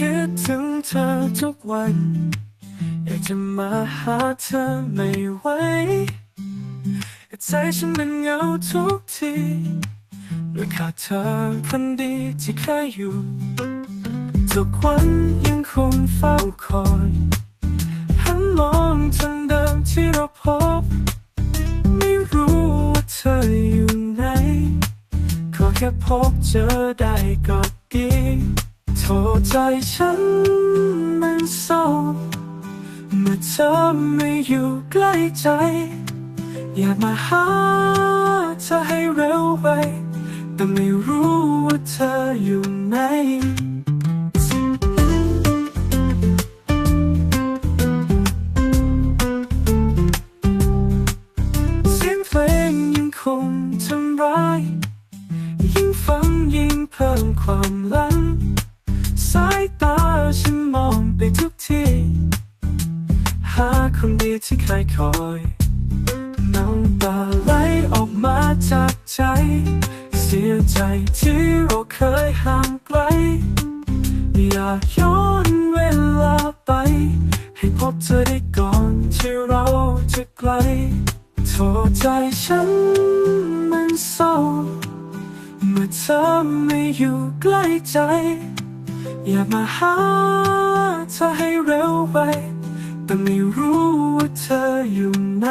คิดถึงเธอทุกวัน อยากจะมาหาเธอไม่ไหวใจฉันมันเหงาทุกทีด้วยขาดเธอคนดีที่เคยอยู่ ทุกวันยังคงเฝ้าคอยหันมองทางเดิมที่เราพบ ไม่รู้ว่าเธออยู่ไหน ขอแค่พบเจอได้ก็ดี โทรใจฉันมันเศร้าเมื่อเธอไม่อยู่ใกล้ใจ อยากมาหาเธอให้เร็วไปแต่ไม่รู้ว่าเธออยู่ไหนเสียงเพลงยังคงทำร้าย ทุกทีหาคนดีที่เคยคอยน้ำตาไหลออกมาจากใจ เสียใจที่เราเคยห่างไกล อยากย้อนเวลาไป ให้พบเธอได้ก่อนที่เราจะไกลโทษใจฉันมันเศร้าเมื่อเธอไม่อยู่ใกล้ใจ อย่ามาหา เธอให้เร็วไป แต่ไม่รู้ว่าเธออยู่ไหน